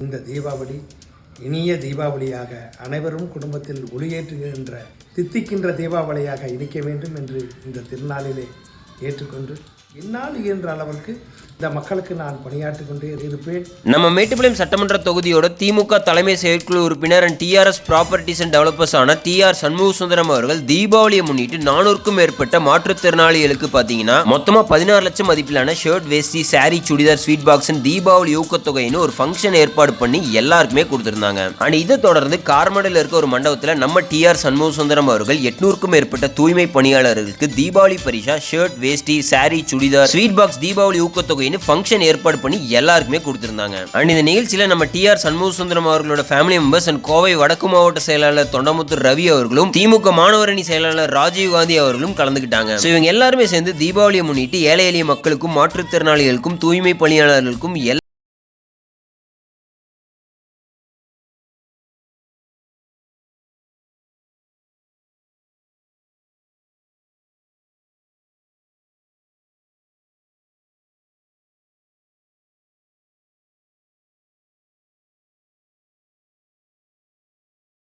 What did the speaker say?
இந்த தீபாவளி இனிய தீபாவளியாக அனைவரும் குடும்பத்தில் ஒளியேற்றுகின்ற தித்திக்கின்ற தீபாவளியாக இனிக்க வேண்டும் என்று இந்த திருநாளிலே ஏற்றுக்கொண்டு என்னால் இயன்ற அளவுக்கு இந்த மக்களுக்கு நான் பணியாற்றிக் கொண்டே இருப்பேன் நம்ம மேட்டுப்பாளையம் சட்டமன்ற தொகுதியோட திமுக தலைமை செயற்குழு உறுப்பினர் and TRS properties and developers ஆன டிஆர் சண்முக சுந்தரம் அவர்கள் தீபாவளியை முன்னிட்டு நானூறுக்கும் மேற்பட்ட மாற்றுத்திறனாளிகளுக்கு பார்த்தீங்கன்னா மொத்தமாக பதினாறு லட்சம் மதிப்பிலான shirt veshti sari churidar sweet box Deepavali ஊக்கத்தொகைன்னு ஒரு ஃபங்க்ஷன் ஏற்பாடு பண்ணி எல்லாருக்குமே கொடுத்துருந்தாங்க. அண்ட் இதை தொடர்ந்து கார்மடையில் இருக்க ஒரு மண்டபத்தில் நம்ம டிஆர் சண்முக சுந்தரம் அவர்கள் எட்நூறுக்கும் மேற்பட்ட தூய்மை பணியாளர்களுக்கு தீபாவளி பரிசா shirt veshti sari chudi churidar sweet box Deepavali ஊக்கத்தொகைன்னு function ஏற்பாடு பண்ணி எல்லாருக்குமே கொடுத்துருந்தாங்க. அண்ட் இந்த நிகழ்ச்சியில் நம்ம டிஆர் சண்முக சுந்தரம் அவர்களோட ஃபேமிலி மெம்பர்ஸ் அண்ட் கோவை வடக்கு மாவட்ட செயலாளர் தொண்டமுத்து ரவி அவர்களும் திமுக மாணவரணி செயலாளர் ராஜீவ் காந்தி அவர்களும் கலந்துக்கிட்டாங்க. இவங்க எல்லாருமே சேர்ந்து தீபாவளியை முன்னிட்டு ஏழை எளிய மக்களுக்கும் மாற்றுத்திறனாளிகளுக்கும் தூய்மை பணியாளர்களுக்கும் எல்லா